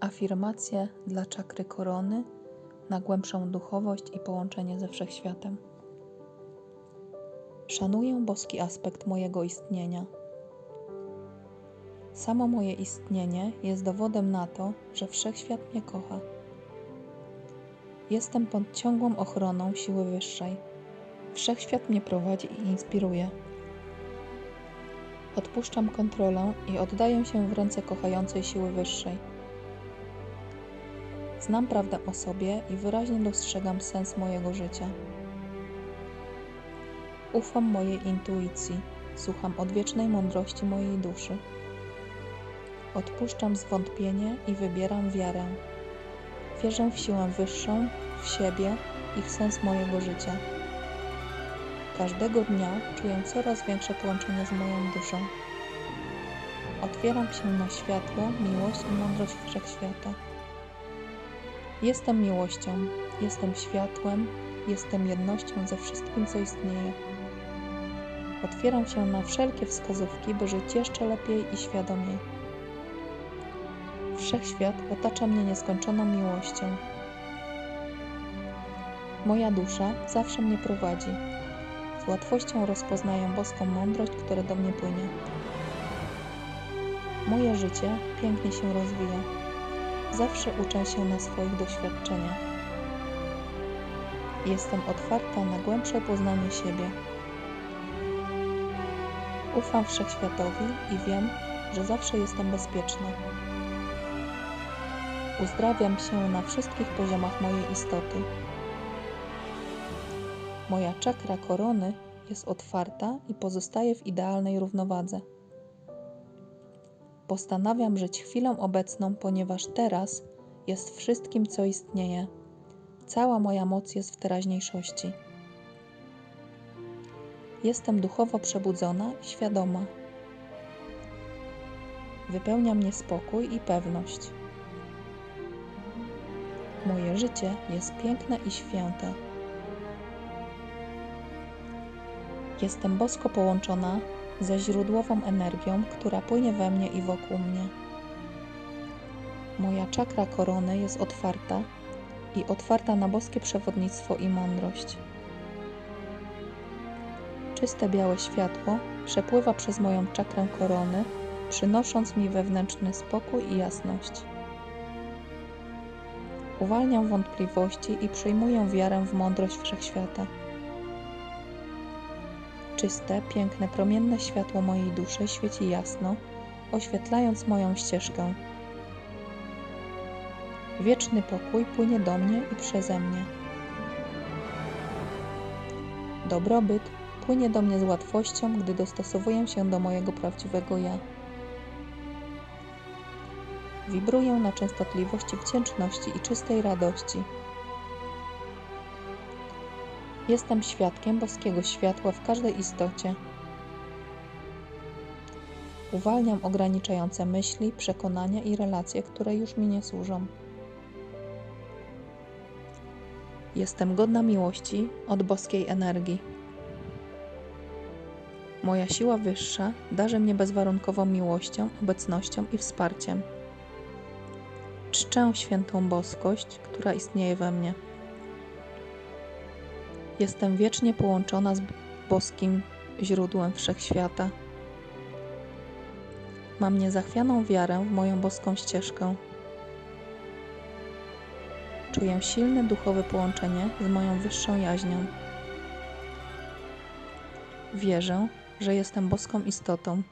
Afirmacje dla czakry korony na głębszą duchowość i połączenie ze wszechświatem. Szanuję boski aspekt mojego istnienia. Samo moje istnienie jest dowodem na to, że wszechświat mnie kocha. Jestem pod ciągłą ochroną siły wyższej. Wszechświat mnie prowadzi i inspiruje. Odpuszczam kontrolę i oddaję się w ręce kochającej siły wyższej. Znam prawdę o sobie i wyraźnie dostrzegam sens mojego życia. Ufam mojej intuicji, słucham odwiecznej mądrości mojej duszy. Odpuszczam zwątpienie i wybieram wiarę. Wierzę w siłę wyższą, w siebie i w sens mojego życia. Każdego dnia czuję coraz większe połączenie z moją duszą. Otwieram się na światło, miłość i mądrość wszechświata. Jestem miłością, jestem światłem, jestem jednością ze wszystkim, co istnieje. Otwieram się na wszelkie wskazówki, by żyć jeszcze lepiej i świadomiej. Wszechświat otacza mnie nieskończoną miłością. Moja dusza zawsze mnie prowadzi. Z łatwością rozpoznaję boską mądrość, która do mnie płynie. Moje życie pięknie się rozwija. Zawsze uczę się na swoich doświadczeniach. Jestem otwarta na głębsze poznanie siebie. Ufam wszechświatowi i wiem, że zawsze jestem bezpieczna. Uzdrawiam się na wszystkich poziomach mojej istoty. Moja czakra korony jest otwarta i pozostaje w idealnej równowadze. Postanawiam żyć chwilą obecną, ponieważ teraz jest wszystkim, co istnieje. Cała moja moc jest w teraźniejszości. Jestem duchowo przebudzona i świadoma. Wypełnia mnie spokój i pewność. Moje życie jest piękne i święte. Jestem bosko połączona ze źródłową energią, która płynie we mnie i wokół mnie. Moja czakra korony jest otwarta i otwarta na boskie przewodnictwo i mądrość. Czyste białe światło przepływa przez moją czakrę korony, przynosząc mi wewnętrzny spokój i jasność. Uwalniam wątpliwości i przyjmuję wiarę w mądrość wszechświata. Czyste, piękne, promienne światło mojej duszy świeci jasno, oświetlając moją ścieżkę. Wieczny pokój płynie do mnie i przeze mnie. Dobrobyt płynie do mnie z łatwością, gdy dostosowuję się do mojego prawdziwego ja. Wibruję na częstotliwości wdzięczności i czystej radości. Jestem świadkiem boskiego światła w każdej istocie. Uwalniam ograniczające myśli, przekonania i relacje, które już mi nie służą. Jestem godna miłości od boskiej energii. Moja siła wyższa darzy mnie bezwarunkową miłością, obecnością i wsparciem. Czczę świętą boskość, która istnieje we mnie. Jestem wiecznie połączona z boskim źródłem wszechświata. Mam niezachwianą wiarę w moją boską ścieżkę. Czuję silne duchowe połączenie z moją wyższą jaźnią. Wierzę, że jestem boską istotą